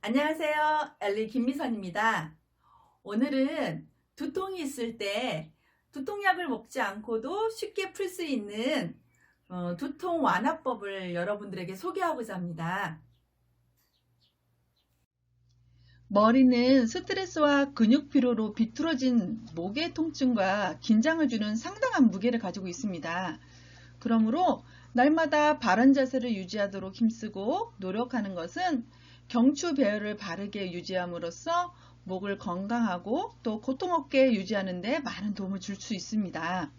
안녕하세요. 엘리 김미선입니다. 오늘은 두통이 있을 때 두통약을 먹지 않고도 쉽게 풀 수 있는 어, 두통 완화법을 여러분들에게 소개하고자 합니다. 머리는 스트레스와 근육 피로로 비틀어진 목의 통증과 긴장을 주는 상당한 무게를 가지고 있습니다. 그러므로 날마다 바른 자세를 유지하도록 힘쓰고 노력하는 것은 경추 배열을 바르게 유지함으로써 목을 건강하고 또 고통 없게 유지하는 데 많은 도움을 줄 수 있습니다.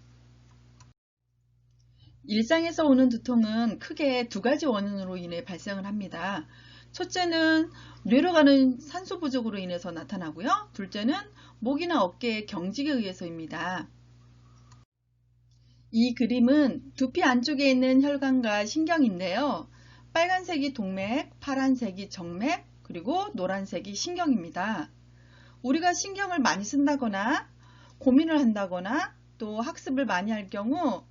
일상에서 오는 두통은 크게 두 가지 원인으로 인해 발생을 합니다. 첫째는 뇌로 가는 산소 부족으로 인해서 나타나고요. 둘째는 목이나 어깨의 경직에 의해서입니다. 이 그림은 두피 안쪽에 있는 혈관과 신경인데요. 빨간색이 동맥, 파란색이 정맥, 그리고 노란색이 신경입니다. 우리가 신경을 많이 쓴다거나 고민을 한다거나 또 학습을 많이 할 경우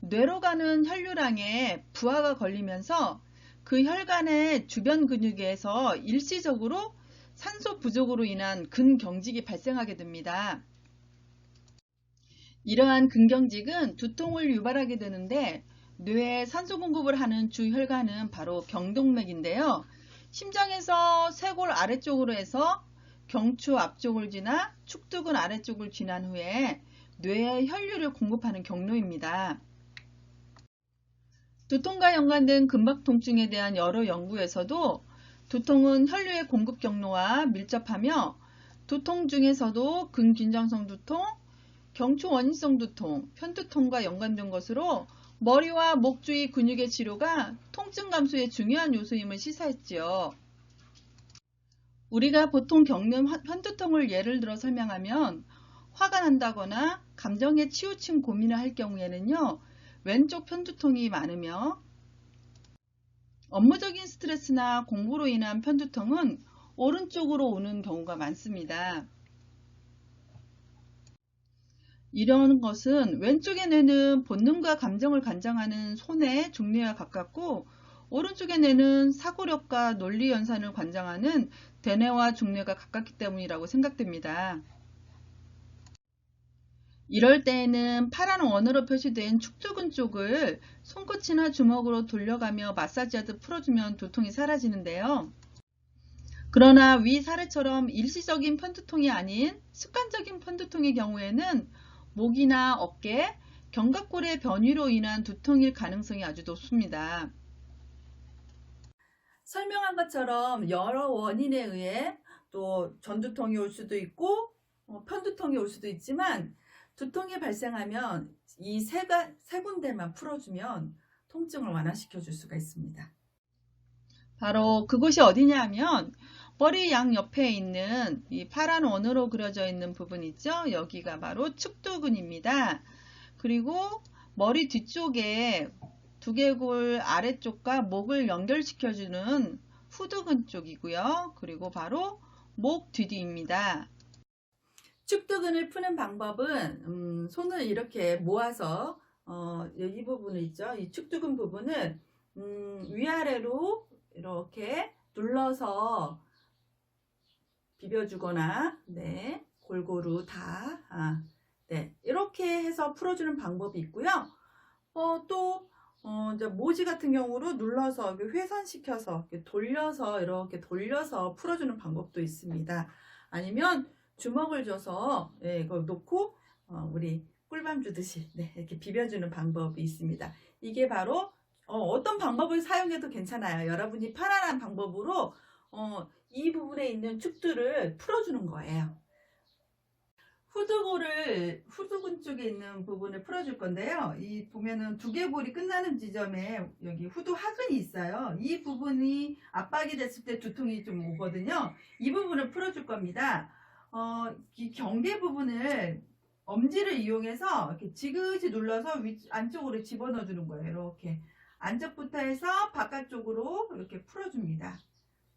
뇌로 가는 혈류량에 부하가 걸리면서 그 혈관의 주변 근육에서 일시적으로 산소 부족으로 인한 근경직이 발생하게 됩니다. 이러한 근경직은 두통을 유발하게 되는데 뇌에 산소 공급을 하는 주 혈관은 바로 경동맥인데요. 심장에서 쇄골 아래쪽으로 해서 경추 앞쪽을 지나 축두근 아래쪽을 지난 후에 뇌에 혈류를 공급하는 경로입니다. 두통과 연관된 근막 통증에 대한 여러 연구에서도 두통은 혈류의 공급 경로와 밀접하며 두통 중에서도 근긴장성 두통, 경추 원인성 두통, 편두통과 연관된 것으로 머리와 목 주위 근육의 치료가 통증 감소의 중요한 요소임을 시사했지요. 우리가 보통 겪는 편두통을 예를 들어 설명하면 화가 난다거나 감정에 치우친 고민을 할 경우에는요. 왼쪽 편두통이 많으며 업무적인 스트레스나 공부로 인한 편두통은 오른쪽으로 오는 경우가 많습니다. 이런 것은 왼쪽의 뇌는 본능과 감정을 관장하는 손의 종류와 가깝고 오른쪽의 뇌는 사고력과 논리 연산을 관장하는 대뇌와 중뇌가 가깝기 때문이라고 생각됩니다. 이럴 때에는 파란 원으로 표시된 축두근 쪽을 손끝이나 주먹으로 돌려가며 마사지하듯 풀어주면 두통이 사라지는데요. 그러나 위 사례처럼 일시적인 편두통이 아닌 습관적인 편두통의 경우에는 목이나 어깨, 견갑골의 변이로 인한 두통일 가능성이 아주 높습니다. 설명한 것처럼 여러 원인에 의해 또 전두통이 올 수도 있고 어, 편두통이 올 수도 있지만 두통이 발생하면 이세세 군데만 풀어주면 통증을 완화시켜 줄 수가 있습니다. 바로 그곳이 어디냐 하면 머리 양 옆에 있는 이 파란 원으로 그려져 있는 부분 있죠? 여기가 바로 축두근입니다. 그리고 머리 뒤쪽에 두개골 아래쪽과 목을 연결시켜주는 후두근 쪽이고요. 그리고 바로 목 뒤뒤입니다. 축두근을 푸는 방법은 음, 손을 이렇게 모아서 어, 이 부분을 있죠. 이 축두근 부분을 음, 위아래로 이렇게 눌러서 비벼주거나 네 골고루 다 아, 네, 이렇게 해서 풀어주는 방법이 있고요. 어, 또 어, 이제 모지 같은 경우로 눌러서 회선시켜서 이렇게 돌려서 이렇게 돌려서 풀어주는 방법도 있습니다. 아니면 주먹을 줘서 예, 이걸 놓고 어, 우리 꿀밤 주듯이 네, 이렇게 비벼주는 방법이 있습니다. 이게 바로 어, 떤 방법을 사용해도 괜찮아요. 여러분이 편안한 방법으로 어, 이 부분에 있는 축들을 풀어주는 거예요. 후두골을 후두근 쪽에 있는 부분을 풀어줄 건데요. 이 보면은 두개골이 끝나는 지점에 여기 후두 하근이 있어요. 이 부분이 압박이 됐을 때 두통이 좀 오거든요. 이 부분을 풀어줄 겁니다. 어, 이 경계 부분을 엄지를 이용해서 이렇게 지그시 눌러서 위, 안쪽으로 집어넣어 주는 거예요. 이렇게 안쪽부터 해서 바깥쪽으로 이렇게 풀어줍니다.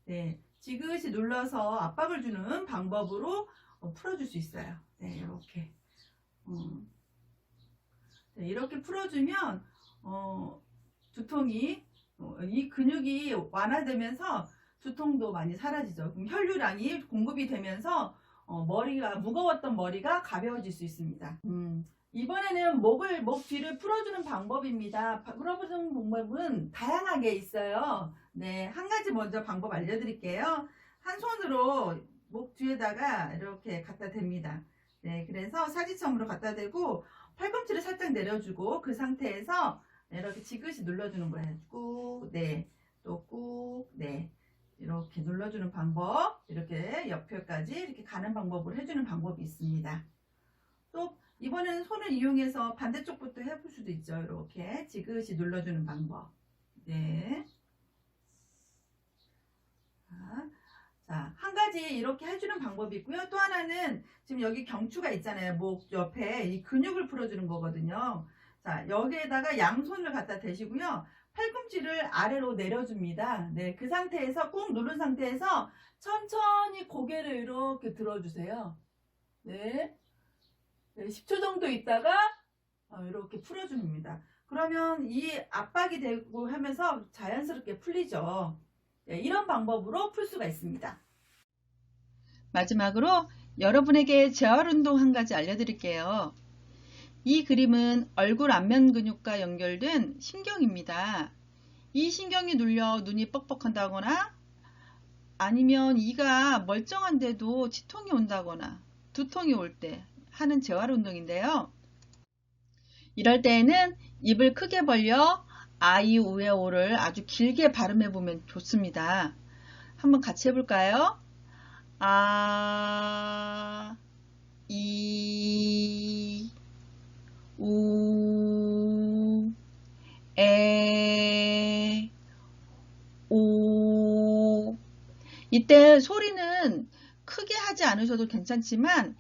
네, 지그시 눌러서 압박을 주는 방법으로 어, 풀어줄 수 있어요. 네, 이렇게. 어. 네, 이렇게 풀어주면, 어, 두통이, 어, 이 근육이 완화되면서 두통도 많이 사라지죠. 그럼 혈류량이 공급이 되면서 어, 머리가 무거웠던 머리가 가벼워질 수 있습니다. 음, 이번에는 목을 목 뒤를 풀어주는 방법입니다. 바- 풀어주는 방법은 다양하게 있어요. 네, 한 가지 먼저 방법 알려드릴게요. 한 손으로 목 뒤에다가 이렇게 갖다 댑니다. 네, 그래서 사지처음으로 갖다 대고 팔꿈치를 살짝 내려주고 그 상태에서 이렇게 지그시 눌러주는 거예요. 꾹, 네, 또 꾹, 네. 이렇게 눌러주는 방법, 이렇게 옆에까지 이렇게 가는 방법을 해주는 방법이 있습니다. 또 이번에는 손을 이용해서 반대쪽부터 해볼 수도 있죠. 이렇게 지그시 눌러주는 방법. 네. 자, 자, 한 가지 이렇게 해주는 방법이 있고요. 또 하나는 지금 여기 경추가 있잖아요. 목 옆에 이 근육을 풀어주는 거거든요. 자, 여기에다가 양손을 갖다 대시고요. 팔꿈치를 아래로 내려줍니다. 네, 그 상태에서 꾹 누른 상태에서 천천히 고개를 이렇게 들어주세요. 네. 네, 10초 정도 있다가 어, 이렇게 풀어줍니다. 그러면 이 압박이 되고 하면서 자연스럽게 풀리죠. 네, 이런 방법으로 풀 수가 있습니다. 마지막으로 여러분에게 재활 운동 한 가지 알려드릴게요. 이 그림은 얼굴 안면 근육과 연결된 신경입니다. 이 신경이 눌려 눈이 뻑뻑한다거나 아니면 이가 멀쩡한데도 치통이 온다거나 두통이 올 때 하는 재활 운동인데요. 이럴 때에는 입을 크게 벌려 아이 우에 오를 아주 길게 발음해 보면 좋습니다. 한번 같이 해볼까요? 아, 이, 우, 에, 오. 이때 소리는 크게 하지 않으셔도 괜찮지만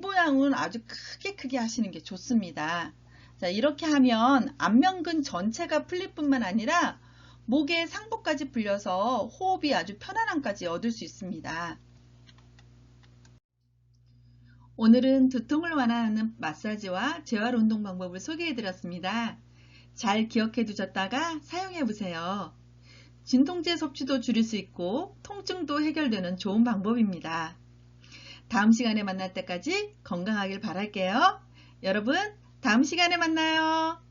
모양은 아주 크게 크게 하시는 게 좋습니다. 자, 이렇게 하면 안면근 전체가 풀릴 뿐만 아니라 목의 상부까지 풀려서 호흡이 아주 편안함까지 얻을 수 있습니다. 오늘은 두통을 완화하는 마사지와 재활 운동 방법을 소개해 드렸습니다. 잘 기억해 두셨다가 사용해 보세요. 진통제 섭취도 줄일 수 있고 통증도 해결되는 좋은 방법입니다. 다음 시간에 만날 때까지 건강하길 바랄게요. 여러분, 다음 시간에 만나요.